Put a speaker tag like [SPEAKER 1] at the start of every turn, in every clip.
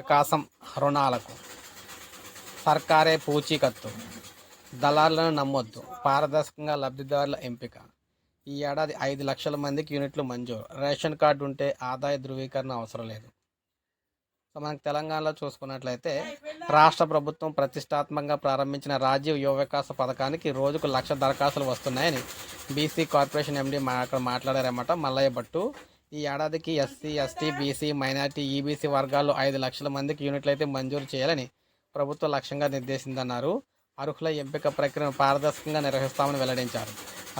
[SPEAKER 1] వికాసం రుణాలకు సర్కారే పూచీకత్తు. దళాలను నమ్మొద్దు. పారదర్శకంగా లబ్ధిదారుల ఎంపిక. ఈ ఏడాది ఐదు లక్షల మందికి యూనిట్లు మంజూరు. రేషన్ కార్డు ఉంటే ఆదాయ ధృవీకరణ అవసరం లేదు. సో మనకి తెలంగాణలో చూసుకున్నట్లయితే రాష్ట్ర ప్రభుత్వం ప్రతిష్టాత్మకంగా ప్రారంభించిన రాజీవ్ యువ వికాస పథకానికి రోజుకు లక్ష దరఖాస్తులు వస్తున్నాయని బీసీ కార్పొరేషన్ ఎండీ మా అక్కడ మాట్లాడారన్నమాట. మల్లయ్య భట్టు ఈ ఏడాదికి SC ST BC minority EBC వర్గాల్లో ఐదు లక్షల మందికి యూనిట్లు అయితే మంజూరు చేయాలని ప్రభుత్వం లక్ష్యంగా నిర్దేశిందన్నారు. అర్హుల ఎంపిక ప్రక్రియను పారదర్శకంగా నిర్వహిస్తామని వెల్లడించారు.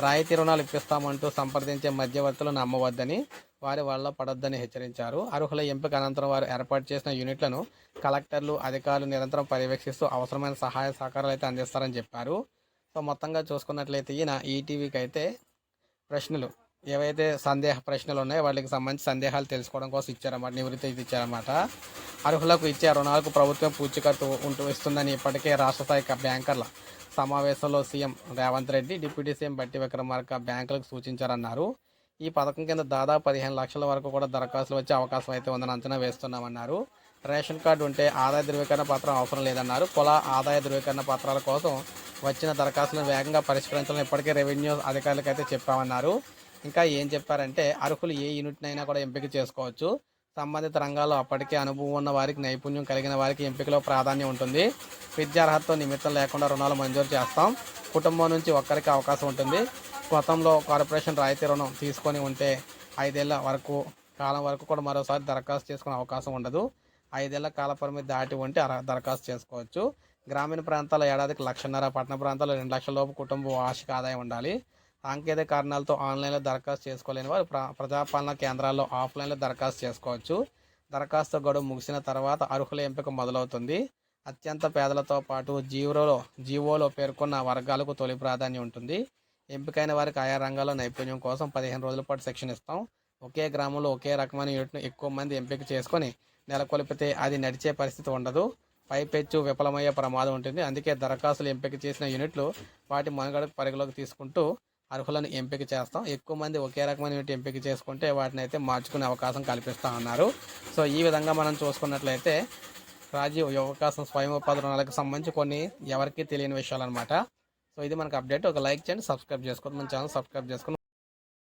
[SPEAKER 1] రాయితీ రుణాలు ఇప్పిస్తామంటూ సంప్రదించే మధ్యవర్తులు నమ్మవద్దని వారి వల్ల పడొద్దని హెచ్చరించారు. అర్హుల ఎంపిక అనంతరం వారు ఏర్పాటు చేసిన యూనిట్లను కలెక్టర్లు అధికారులు నిరంతరం పర్యవేక్షిస్తూ అవసరమైన సహాయ సహకారాలు అయితే అందిస్తారని చెప్పారు. సో మొత్తంగా చూసుకున్నట్లయితే ఈయన ఈటీవీకి అయితే ప్రశ్నలు ఏవైతే సందేహ ప్రశ్నలు ఉన్నాయో వాటికి సంబంధించి సందేహాలు తెలుసుకోవడం కోసం ఇచ్చారన్నమాట నివృత్తి ఇది ఇచ్చారన్నమాట. అర్హులకు ఇచ్చే రుణాలకు ప్రభుత్వం పూచికత్తు ఉంటూ ఇస్తుందని ఇప్పటికే రాష్ట్ర స్థాయి బ్యాంకర్ల సమావేశంలో CM Revanth Reddy deputy CM Bhatti Vikramarka బ్యాంకులకు సూచించారన్నారు. ఈ పథకం కింద దాదాపు పదిహేను లక్షల వరకు కూడా దరఖాస్తులు వచ్చే అవకాశం అయితే ఉందని అంచనా వేస్తున్నామన్నారు. రేషన్ కార్డు ఉంటే ఆదాయ ధృవీకరణ పత్రం అవసరం లేదన్నారు. కుల ఆదాయ ధృవీకరణ పత్రాల కోసం వచ్చిన దరఖాస్తులను వేగంగా పరిష్కరించాలని ఇప్పటికే రెవెన్యూ అధికారులకు అయితే చెప్పామన్నారు. ఇంకా ఏం చెప్పారంటే అర్హులు ఏ యూనిట్నైనా కూడా ఎంపిక చేసుకోవచ్చు. సంబంధిత రంగాల్లో అప్పటికే అనుభవం ఉన్న వారికి నైపుణ్యం కలిగిన వారికి ఎంపికలో ప్రాధాన్యం ఉంటుంది. విద్యార్హతతో నిమిత్తం లేకుండా రుణాలు మంజూరు చేస్తాం. కుటుంబం నుంచి ఒక్కరికి అవకాశం ఉంటుంది. గతంలో కార్పొరేషన్ రాయితీ రుణం తీసుకొని ఉంటే ఐదేళ్ళ వరకు కాలం వరకు కూడా మరోసారి దరఖాస్తు చేసుకునే అవకాశం ఉండదు. ఐదేళ్ళ కాల పరిమితి దాటి ఉంటే దరఖాస్తు చేసుకోవచ్చు. గ్రామీణ ప్రాంతాల ఏడాదికి లక్షన్నర పట్టణ ప్రాంతాల్లో రెండు లక్షల లోపు కుటుంబ వార్షిక ఆదాయం ఉండాలి. సాంకేతిక కారణాలతో ఆన్లైన్లో దరఖాస్తు చేసుకోలేని వారు ప్ర ప్రజాపాలన కేంద్రాల్లో ఆఫ్లైన్లో దరఖాస్తు చేసుకోవచ్చు. దరఖాస్తు గడువు ముగిసిన తర్వాత అర్హుల ఎంపిక మొదలవుతుంది. అత్యంత పేదలతో పాటు జీవోలో జీవోలో పేర్కొన్న వర్గాలకు తొలి ప్రాధాన్యం ఉంటుంది. ఎంపికైన వారికి ఆయా రంగాల్లో నైపుణ్యం కోసం పదిహేను రోజుల పాటు శిక్షణ ఇస్తాం. ఒకే గ్రామంలో ఒకే రకమైన యూనిట్ను ఎక్కువ మంది ఎంపిక చేసుకొని నెలకొల్పితే అది నడిచే పరిస్థితి ఉండదు. పైపెచ్చు విఫలమయ్యే ప్రమాదం ఉంటుంది. అందుకే దరఖాస్తులు ఎంపిక చేసిన యూనిట్లు వాటి మనుగడకు పరిగణలోకి తీసుకుంటూ అర్హులను ఎంపిక చేస్తాం. ఎక్కువ మంది ఒకే రకమైన ఎంపిక చేసుకుంటే వాటిని అయితే మార్చుకునే అవకాశం కల్పిస్తా ఉన్నారు సో ఈ విధంగా మనం చూసుకున్నట్లయితే రాజీవ్ యువకాశం స్వయం ఉపాధి రుణాలకు సంబంధించి కొన్ని ఎవరికీ తెలియని విషయాలు అనమాట సో ఇది మనకు అప్డేట్. ఒక లైక్ చేయండి సబ్స్క్రైబ్ చేసుకోండి. మన ఛానల్ సబ్స్క్రైబ్ చేసుకుని